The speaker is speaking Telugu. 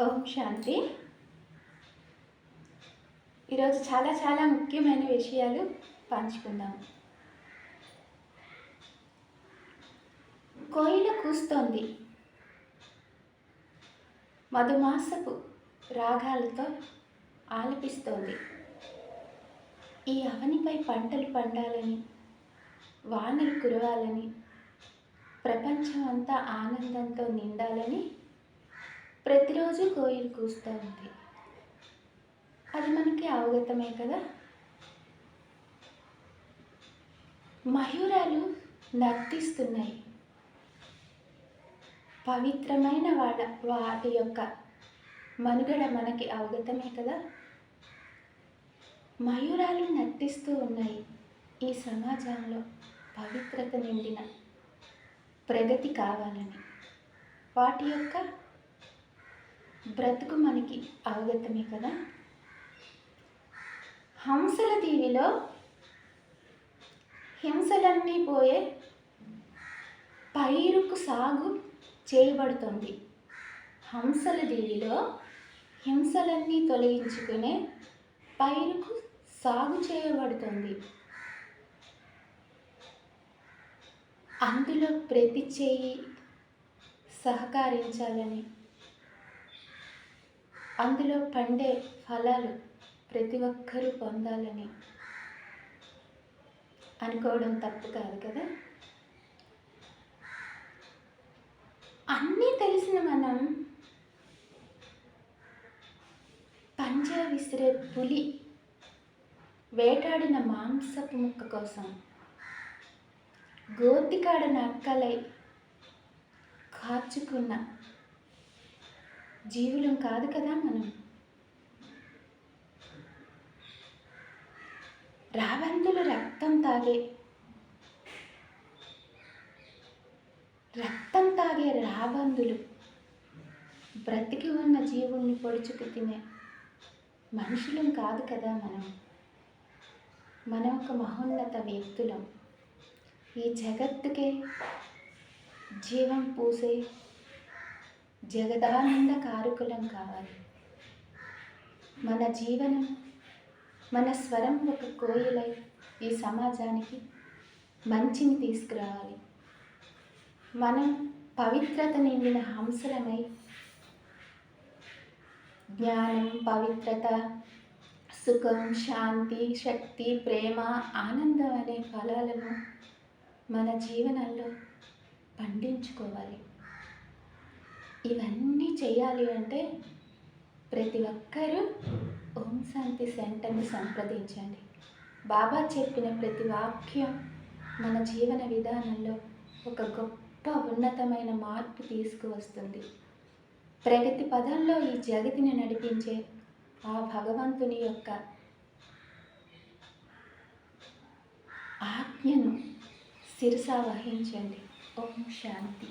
ఓం శాంతి. ఈరోజు చాలా చాలా ముఖ్యమైన విషయాలు పంచుకుందాం. కోయిల కూస్తోంది. మధుమాసపు రాగాలతో ఆలపిస్తోంది. ఈ అవనిపై పంటలు పండాలని వానలు కురవాలని ప్రపంచం అంతా ఆనందంతో నిండాలని ప్రతిరోజు కోయిలు కూస్తూ ఉంది. అది మనకి అవగతమే కదా? మయూరాలు నర్తిస్తున్నాయి. పవిత్రమైన వాళ్ళ వాటి యొక్క మనుగడ మనకి అవగతమే కదా? మయూరాలు నర్తిస్తూ ఉన్నాయి ఈ సమాజంలో పవిత్రత నిండిన ప్రగతి కావాలని. వాటి యొక్క బ్రతుకు మనకి అవగతమే కదా? హంసల దీవిలో హింసలన్నీ పోయే పైరుకు సాగు చేయబడుతుంది. హంసల దీవిలో హింసలన్నీ తొలగించుకునే పైరుకు సాగు చేయబడుతుంది. అందులో ప్రతి చేయి సహకరించాలని అందులో పండే ఫలాలు ప్రతి ఒక్కరూ పొందాలని అనుకోవడం తప్పు కాదు కదా? అన్నీ తెలిసిన మనం పంజా విసిరే పులి వేటాడిన మాంసపు ముక్క కోసం గోతికాడ అక్కలై కాచుకున్న జీవులం కాదు కదా మనం. రాబందులు రక్తం తాగే రక్తం తాగే రాబందులు బ్రతికి ఉన్న జీవుల్ని పొడుచుకు తినే మనుషులం కాదు కదా మనం. మనం ఒక మహోన్నత వ్యక్తులం. ఈ జగత్తుకే జీవం పూసే జగదానంద కారుకులం కావాలి. మన జీవనం మన స్వరం ఒక కోయిలై ఈ సమాజానికి మంచిని తీసుకురావాలి. మనం పవిత్రత నిండిన హంసలమై జ్ఞానం పవిత్రత సుఖం శాంతి శక్తి ప్రేమ ఆనందం అనే ఫలాలను మన జీవనంలో పండించుకోవాలి. ఇవన్నీ చేయాలి అంటే ప్రతి ఒక్కరూ ఓం శాంతి సెంటర్ని సంప్రదించండి. బాబా చెప్పిన ప్రతి వాక్యం మన జీవన విధానంలో ఒక గొప్ప ఉన్నతమైన మార్పు తీసుకువస్తుంది. ప్రగతి పదంలో ఈ జగతిని నడిపించే ఆ భగవంతుని యొక్క ఆజ్ఞను శిరసా వహించండి. ఓం శాంతి.